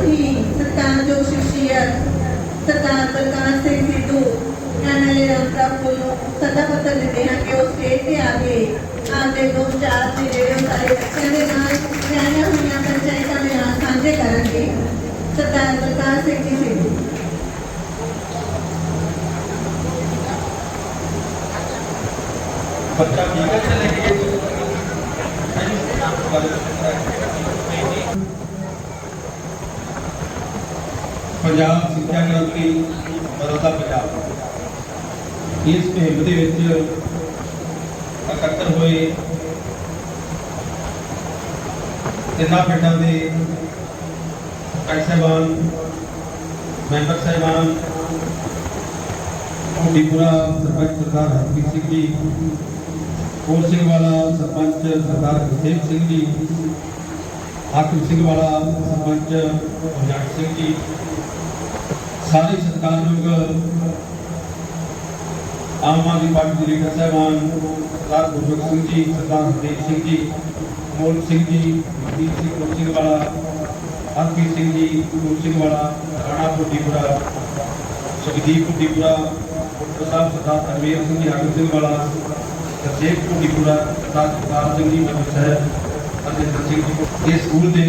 ਬਹੁਤ ਹੀ ਸਤਿਕਾਰਯੋਗ ਸ਼ਖਸੀਅਤ ਸਰਦਾਰ ਬਲਕਾਰ ਸਿੰਘ ਸਿੱਧੂ ਐਮਐਲਏ ਰਾਮਪੁਰ ਨੂੰ ਸਦਾ ਪੱਤਰ ਦਿੰਦੇ ਹਾਂ ਕਿ ਉਹ ਸਟੇਜ ਤੇ ਆ ਕੇ ਆਪਦੇ ਦੋ ਚਾਰ ਦੇ ਜਿਹੜੇ ਉਹ ਸਾਰੇ ਬੱਚਿਆਂ ਦੇ ਨਾਲ ਰਹਿਣੀਆਂ ਹੋਈਆਂ ਪੰਚਾਇਤਾਂ ਦੇ ਨਾਲ ਸਾਂਝੇ ਕਰਨਗੇ ਸਰਦਾਰ ਬਲਕਾਰ ਸਿੰਘ ਜੀ ਸਿੱਧੂ ਬੱਚਾ ਠੀਕ ਹੈ ਚਲੇ ਗਏ ਪੰਜਾਬ ਸਿੱਖਿਆ ਕ੍ਰਾਂਤੀ ਬਦਲਦਾ ਪੰਜਾਬ। ਇਸ ਮੁਹਿੰਮ ਦੇ ਵਿੱਚ ਇਕੱਤਰ ਹੋਏ ਤਿੰਨਾਂ ਪਿੰਡਾਂ ਦੇ ਭਾਈ ਸਾਹਿਬਾਨ, ਮੈਂਬਰ ਸਾਹਿਬਾਨ ਹੁਡੀਪੁਰਾ ਸਰਪੰਚ ਸਰਦਾਰ ਹਰਪ੍ਰੀਤ ਸਿੰਘ ਜੀ, ਕੋਲ ਸਿੰਘ ਵਾਲਾ ਸਰਪੰਚ ਸਰਦਾਰ ਗੁਰਸੇਵ ਸਿੰਘ ਜੀ ਹਾਕਮ ਸਿੰਘ ਵਾਲਾ ਸਰਪੰਚ ਜੱਟ ਸਿੰਘ ਜੀ ਸਾਰੇ ਸਤਿਕਾਰਯੋਗ ਆਮ ਆਦਮੀ ਪਾਰਟੀ ਦੇ ਲੀਡਰ ਸਾਹਿਬਾਨ ਸਰਦਾਰ ਗੁਰਬਖਸ਼ ਸਿੰਘ ਜੀ ਸਰਦਾਰ ਹਰਦੇਵ ਸਿੰਘ ਜੀ ਮੋਲ ਸਿੰਘ ਜੀ ਮਨਦੀਪ ਸਿੰਘ ਕੋਲ ਸਿੰਘ ਵਾਲਾ ਹਰਪ੍ਰੀਤ ਸਿੰਘ ਜੀ ਕੋਲ ਸਿੰਘ ਵਾਲਾ ਰਾਣਾ ਹੁਡੀਪੁਰਾ ਸੁਖਦੀਪ ਹੁਡੀਪੁਰਾ ਡਾਕਟਰ ਸਾਹਿਬ ਸਰਦਾਰ ਅਰਵੀਰ ਸਿੰਘ ਜੀ ਹਾਕਮ ਸਿੰਘ ਵਾਲਾ ਸਰਜੀਤ ਹੁਡੀਪੁਰਾ ਸਰਦਾਰ ਜਗਤਾਰ ਸਿੰਘ ਜੀ ਮੈਂਬਰ ਸਾਹਿਬ ਅਤੇ ਸਿੰਘ ਇਹ ਸਕੂਲ ਦੇ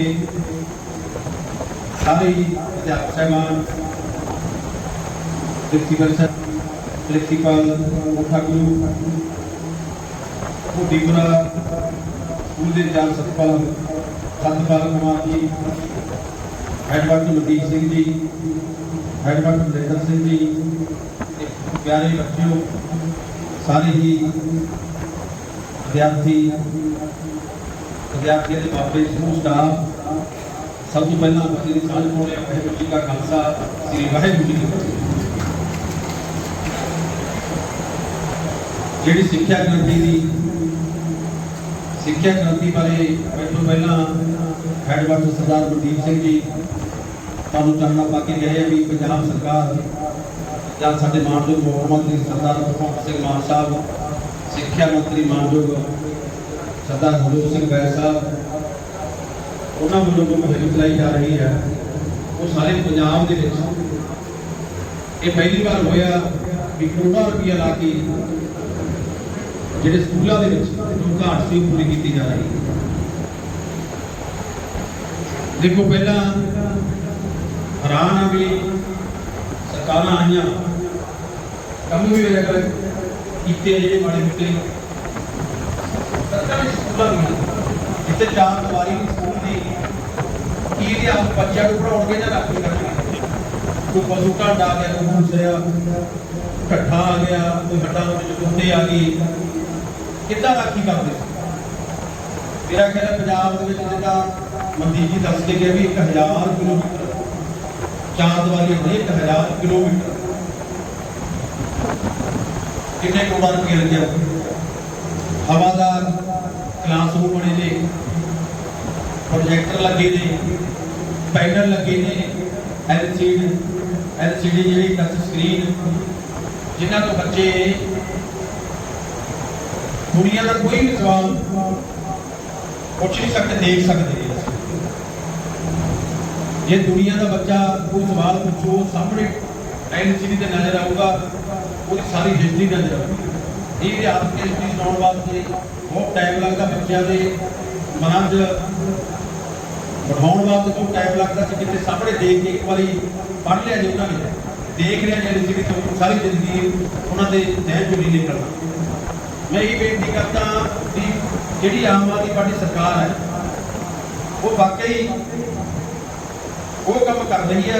ਸਾਰੇ ਅਧਿਆਪਕ ਸਾਹਿਬਾਨ, ਪ੍ਰਿੰਸੀਪਲ ਸਾਹਿਬ, ਪ੍ਰਿੰਸੀਪਲ ਮੁਖਾਗੁਰੂ ਹੁਡੀਪੁਰਾ ਸਕੂਲ ਦੇ ਚਾਰ ਸਤਪਾਲ ਸਤਪਾਲ ਕੁਮਾਰ ਜੀ ਹੈਡਮਾਸਟਰ ਮਨਦੀਪ ਸਿੰਘ ਜੀ ਹੈਡਮਾਸਟਰ ਨਰਿੰਦਰ ਸਿੰਘ ਜੀ ਪਿਆਰੇ ਬੱਚਿਓ, ਸਾਰੇ ਹੀ ਵਿਦਿਆਰਥੀ ਵਿਦਿਆਰਥੀਆਂ ਦੇ ਮਾਪੇ ਸਮੂਹ ਸਟਾਫ ਸਭ ਤੋਂ ਪਹਿਲਾਂ ਬੱਚੇ ਦੀ ਸਾਂਝ ਪਾਉਣੇ ਵਾਹਿਗੁਰੂ ਜੀ ਕਾ ਖਾਲਸਾ, ਸ੍ਰੀ ਵਾਹਿਗੁਰੂ ਜੀ ਕੀ ਜਿਹੜੀ ਸਿੱਖਿਆ ਕ੍ਰਾਂਤੀ ਦੀ ਸਿੱਖਿਆ ਕ੍ਰਾਂਤੀ ਬਾਰੇ ਮੈਨੂੰ ਪਹਿਲਾਂ ਹੈਡਮਾਸਟਰ ਸਰਦਾਰ ਗੁਰਦੀਪ ਸਿੰਘ ਜੀ ਤੁਹਾਨੂੰ ਚਾਨਣਾ ਪਾ ਕੇ ਗਏ ਆ ਵੀ ਪੰਜਾਬ ਸਰਕਾਰ ਜਾਂ ਸਾਡੇ ਮਾਨਯੋਗ ਮੁੱਖ ਮੰਤਰੀ ਸਰਦਾਰ ਭਗਵੰਤ ਸਿੰਘ ਮਾਨ ਸਾਹਿਬ, ਸਿੱਖਿਆ ਮੰਤਰੀ ਮਾਨਯੋਗ ਸਰਦਾਰ ਹਰਜੋਤ ਸਿੰਘ ਬੈਂਸ ਸਾਹਿਬ, ਉਹਨਾਂ ਵੱਲੋਂ ਜੋ ਮੁਹਿੰਮ ਚਲਾਈ ਜਾ ਰਹੀ ਹੈ। ਉਹ ਸਾਰੇ ਪੰਜਾਬ ਦੇ ਵਿੱਚ ਇਹ ਪਹਿਲੀ ਵਾਰ ਹੋਇਆ ਵੀ ਕਰੋੜਾਂ ਰੁਪਈਆ ਲਾ ਕੇ ਜਿਹੜੇ ਸਕੂਲਾਂ ਦੇ ਵਿੱਚ ਜੋ ਘਾਟ ਸੀ ਉਹ ਪੂਰੀ ਕੀਤੀ ਜਾ ਰਹੀ ਹੈ। ਦੇਖੋ, ਪਹਿਲਾਂ ਹੈਰਾਨ ਆ ਵੀ ਸਰਕਾਰਾਂ ਆਈਆਂ, ਕੰਮ ਵੀ ਹੋਇਆ ਕਰ ਕੀਤੇ ਜਿਹੜੇ ਮਾੜੇ ਮੋਟੇ ਦੀਆਂ ਜਿੱਥੇ ਚਾਰ ਦੀਵਾਰੀ ਦੀ ਸਕੂਲ ਦੀ ਕੀ ਇਹਦੇ ਆਪ ਬੱਚਿਆਂ ਨੂੰ ਪੜਾਉਣਗੇ ਜਾਂ ਰਾਖੀ ਕਰਨਗੇ ਕੋਈ ਪਸ਼ੂ ਢਾਂਡਾ ਆ ਗਿਆ, ਕੋਈ ਮੂਸਿਆ ਢੱਠਾ ਆ ਗਿਆ, ਕੋਈ ਹੱਡਾਂ ਦੇ ਵਿੱਚ ਕੁੱਤੇ ਆ ਗਈ ਕਿੱਦਾਂ ਰਾਖੀ ਕਰਦੇ? ਮੇਰਾ ਖਿਆਲ ਪੰਜਾਬ ਦੇ ਵਿੱਚ ਜਿੱਦਾਂ ਮਨਦੀਪ ਜੀ ਦੱਸ ਕੇ ਗਿਆ ਵੀ 1000 ਕਿਲੋਮੀਟਰ, ਚਾਰ ਦੀਵਾਰੀ ਹੁੰਦੀ 1000 ਕਿਲੋਮੀਟਰ। ਕਿੰਨੇ ਕਰੋੜਾਂ ਰੁਪਏ ਲੱਗਿਆ ਹਵਾਦਾਰ ਪ੍ਰੋਜੈਕਟਰ ਲੱਗੇ ਨੇ, ਪੈਨਲ ਲੱਗੇ ਨੇ ਐਲਸੀਡੀ ਐਲਸੀਡੀ ਜਿਹੜੀ ਟੱਚ ਸਕਰੀਨ ਜਿਨ੍ਹਾਂ ਤੋਂ ਬੱਚੇ ਦੁਨੀਆ ਦਾ ਕੋਈ ਵੀ ਸਵਾਲ ਪੁੱਛ ਨਹੀਂ ਸਕਦੇ, ਦੇਖ ਸਕਦੇ ਜੇ ਦੁਨੀਆ ਦਾ ਬੱਚਾ ਕੋਈ ਸਵਾਲ ਪੁੱਛੋ ਸਾਹਮਣੇ ਐਲਸੀਡੀ ਤੇ ਨਜ਼ਰ ਆਊਗਾ, ਉਹਦੀ ਸਾਰੀ ਹਿਸਟਰੀ ਨਜ਼ਰ ਆਊਗੀ। ਇਹ ਆਪ ਕੇ ਹਿਸਟਰੀ ਸੁਣਾਉਣ ਵਾਸਤੇ ਬਹੁਤ ਟਾਈਮ ਲੱਗਦਾ ਬੱਚਿਆਂ ਦੇ ਮਨਾਂ 'ਚ ਬਿਠਾਉਣ ਵਾਸਤੇ ਜੋ ਟਾਈਮ ਲੱਗਦਾ ਸੀ ਕਿਤੇ ਸਾਹਮਣੇ ਦੇਖ ਕੇ ਇੱਕ ਵਾਰੀ ਪੜ੍ਹ ਲਿਆ ਜੇ ਉਹਨਾਂ ਨੇ। ਦੇਖ ਲਿਆ ਜੇ ਐਲਸੀਡੀ ਤੋਂ ਸਾਰੀ ਜ਼ਿੰਦਗੀ ਉਹਨਾਂ ਦੇ ਜ਼ਹਿਨ 'ਚੋਂ ਨਹੀਂ ਨਿਕਲਣਾ ਮੈਂ ਇਹ ਬੇਨਤੀ ਕਰਦਾ ਕਿ ਜਿਹੜੀ ਆਮ ਆਦਮੀ ਪਾਰਟੀ ਸਰਕਾਰ ਹੈ, ਉਹ ਵਾਕਈ ਉਹ ਕੰਮ ਕਰ ਰਹੀ ਹੈ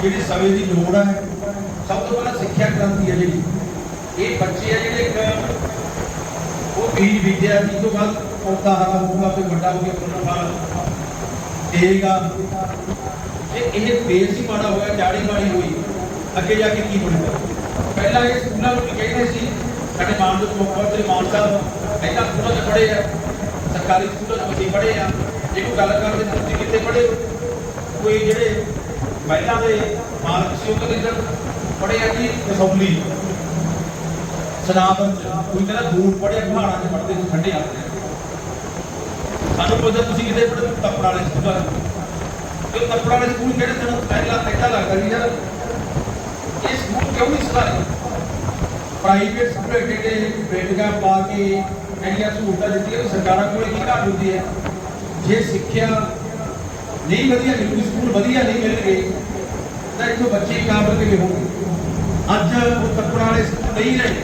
ਜਿਹੜੀ ਸਮੇਂ ਦੀ ਲੋੜ ਹੈ। ਸਭ ਤੋਂ ਪਹਿਲਾਂ ਸਿੱਖਿਆ ਕ੍ਰਾਂਤੀ ਹੈ ਜਿਹੜੀ। ਇਹ ਬੱਚੇ ਆ ਜਿਹੜੇ ਇੱਕ ਉਹ ਬੀਜ ਬੀਜਿਆ ਜੀ ਤੋਂ ਬਾਅਦ ਪੌਦਾ ਹਰਾ ਹੋਊਗਾ ਤੇ ਵੱਡਾ ਹੋ ਕੇ ਫੁੱਲ ਫਲ ਦੇਗਾ। ਜੇ ਇਹ ਬੇਸ ਹੀ ਮਾੜਾ ਹੋਇਆ ਜਾੜੀ ਮਾੜੀ ਹੋਈ। ਅੱਗੇ ਜਾ ਕੇ ਕੀ ਬਣੂਗਾ ਪਹਿਲਾਂ ਇਹ ਸਕੂਲਾਂ ਨੂੰ ਕਹਿੰਦੇ ਸੀ ਸਾਡੇ ਮਾਨਯੋਗ ਮੁੱਖ ਮੰਤਰੀ ਮਾਨ ਸਾਹਿਬ ਇਹਨਾਂ ਸਕੂਲਾਂ 'ਚ ਪੜ੍ਹੇ ਆ। ਸਰਕਾਰੀ ਸਕੂਲਾਂ 'ਚ ਅਸੀਂ ਪੜ੍ਹੇ ਆ। ਜੇ ਕੋਈ ਗੱਲ ਕਰਦੇ ਤੁਸੀਂ ਕਿੱਥੇ ਪੜ੍ਹੇ? ਕੋਈ ਜਿਹੜੇ ਮਹਿਲਾ ਦੇ ਮਾਲਕ ਸੀ ਉਹ ਕਹਿੰਦੇ ਪੜ੍ਹੇ ਆ ਜੀ? ਅਸੈਂਬਲੀ ਸਨਾਤਨ ਚ। ਕੋਈ ਕਹਿੰਦਾ ਦੂਰ ਪੜ੍ਹੇ ਪਹਾੜਾਂ 'ਚ ਪੜ੍ਹਦੇ ਠੰਡੇ ਆਉਂਦੇ ਸਾਨੂੰ ਪੁੱਛਦਾ ਤੁਸੀਂ ਕਿਤੇ ਪੜ੍ਹੇ ਤੱਪੜ ਵਾਲੇ ਸਕੂਲਾਂ 'ਚ ਤੇ ਜਦੋਂ ਵਾਲੇ ਸਕੂਲ ਕਿਹੜੇ ਦਿਨ ਪਹਿਲਾਂ ਪਹਿਲਾਂ ਲੱਗਦਾ ਸੀ ਯਾਰ? ਇਹ ਸਕੂਲ ਕਿਉਂ ਨਹੀਂ ਸੁਧਾਰੇ ਪ੍ਰਾਈਵੇਟ ਸਕੂਲ ਏਡੇ ਏਡੇ ਬੇਟੀਆਂ ਪਾ ਕੇ ਜਿਹੜੀਆਂ ਸਹੂਲਤਾਂ ਦਿੱਤੀਆਂ, ਉਹ ਸਰਕਾਰਾਂ ਕੋਲ ਕੀ ਘਾਟ ਹੁੰਦੀ ਹੈ? ਜੇ ਸਿੱਖਿਆ ਨਹੀਂ ਵਧੀਆ ਮਿਲੂਗੀ ਸਕੂਲ ਵਧੀਆ ਨਹੀਂ ਮਿਲਣਗੇ, ਤਾਂ ਇੱਥੋਂ ਬੱਚੇ ਕਾਬਲ ਕਿਵੇਂ ਹੋਣਗੇ? ਅੱਜ ਉਹ ਕੱਪੜਾ ਵਾਲੇ ਸਕੂਲ ਨਹੀਂ ਰਹੇ।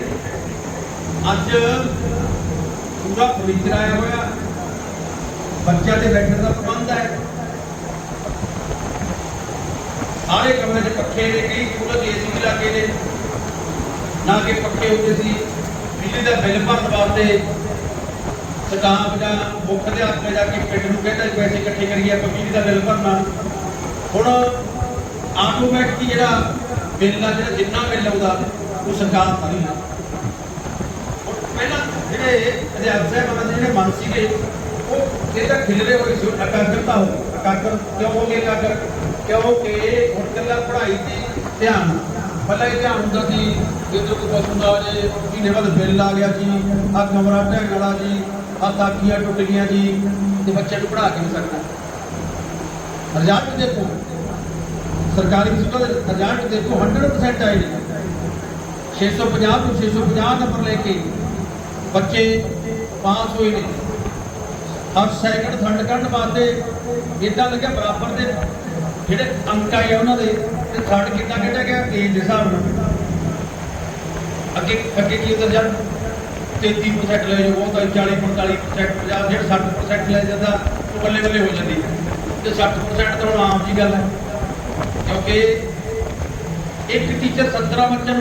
ਅੱਜ ਪੂਰਾ ਫਰਨੀਚਰ ਆਇਆ ਹੋਇਆ ਬੱਚਿਆਂ ਦੇ ਬੈਠਣ ਦਾ ਪ੍ਰਬੰਧ ਹੈ। ਸਾਰੇ ਕਮਰੇ 'ਚ ਪੱਖੇ ਨੇ ਕਈ ਸਕੂਲਾਂ 'ਚ ਏਸੀ ਵੀ ਲੱਗੇ ਨੇ। ਨਾ ਕਿ ਪੱਖੇ ਹੁੰਦੇ ਸੀ। ਬਿਜਲੀ ਦਾ ਬਿੱਲ ਭਰਨ ਵਾਸਤੇ ਸਟਾਫ ਜਾਂ ਮੁੱਖ ਅਧਿਆਪਕ ਜਾ ਕੇ ਪਿੰਡ ਨੂੰ ਕਹਿੰਦਾ ਪੈਸੇ ਇਕੱਠੇ ਕਰੀਏ ਆਪਾਂ ਬਿਜਲੀ ਦਾ ਬਿੱਲ ਭਰਨਾ। ਹੁਣ ਆਟੋਮੈਟਿਕ ਜਿਹੜਾ ਬਿੱਲ ਆ, ਜਿਹੜਾ ਜਿੰਨਾ ਬਿੱਲ ਆਉਂਦਾ, ਉਹ ਸਰਕਾਰ ਭਰੀ ਹੈ ਪਹਿਲਾਂ ਜਿਹੜੇ ਅਧਿਆਪਕ ਸਾਹਿਬਾਨ ਦੇ ਜਿਹੜੇ ਮਨ ਸੀਗੇ ਉਹ ਇਹਦਾ ਖਿਲਰੇ ਹੋਏ ਸੀ ਅਕਾਗਰਤਾ ਹੋ ਅਕਾਗਰ ਕਿਉਂ ਹੋ ਗਏ ਅਕਾਗਰ ਕਿਉਂਕਿ ਹੁਣ ਕੱਲਾ ਪੜ੍ਹਾਈ ਤੇ ਧਿਆਨ ਪਹਿਲਾਂ ਇਹ ਧਿਆਨ ਹੁੰਦਾ ਸੀ ਜਦੋਂ ਕੋਈ ਪਸੰਦ ਜੇ, ਮਹੀਨੇ ਬਾਅਦ ਬਿੱਲ ਆ ਗਿਆ ਜੀ ਆ ਕਮਰਾ ਢਹਿਣ ਵਾਲਾ ਜੀ ਆ ਤਾਕੀਆਂ ਟੁੱਟ ਗਈਆਂ ਜੀ, ਤੇ ਬੱਚੇ ਨੂੰ ਪੜ੍ਹਾ ਕੇ ਨਹੀਂ ਸਕਦਾ। ਰਿਜ਼ਲਟ ਦੇਖੋ ਸਰਕਾਰੀ ਸਕੂਲਾਂ ਦੇ ਰਿਜ਼ਲਟ ਦੇਖੋ 100% ਆਏ ਨੇ। 650 ਤੋਂ 650 ਨੰਬਰ ਲੈ ਕੇ ਬੱਚੇ ਪਾਸ ਹੋਏ ਨੇ। ਹਰ ਸੈਕਿੰਡ ਥਰਡ ਕੱਢਣ ਵਾਸਤੇ ਇਦਾਂ ਲੱਗਿਆ ਬਰਾਬਰ ਦੇ ਜਿਹੜੇ ਅੰਕ ਆਏ ਉਹਨਾਂ ਦੇ, ਤੇ ਥਰਡ ਕਿੰਨਾ ਕੱਢਿਆ ਗਿਆ? ਏਜ ਦੇ ਹਿਸਾਬ ਨਾਲ। ਅੱਗੇ ਅੱਗੇ ਕੀ ਹੁੰਦਾ ਜਦ 33% ਲੈ ਜਾਓ, ਉਹ ਤਾਂ 40 45% 50 ਜਿਹੜਾ 60% ਲੈ ਜਾਂਦਾ, ਉਹ ਬੱਲੇ ਬੱਲੇ ਹੋ ਜਾਂਦੀ। ਤੇ 60% ਤਾਂ ਹੁਣ ਆਮ ਜੀ ਗੱਲ ਹੈ। ਕਿਉਂਕਿ ਇੱਕ ਟੀਚਰ 17 ਬੱਚਿਆਂ ਨੂੰ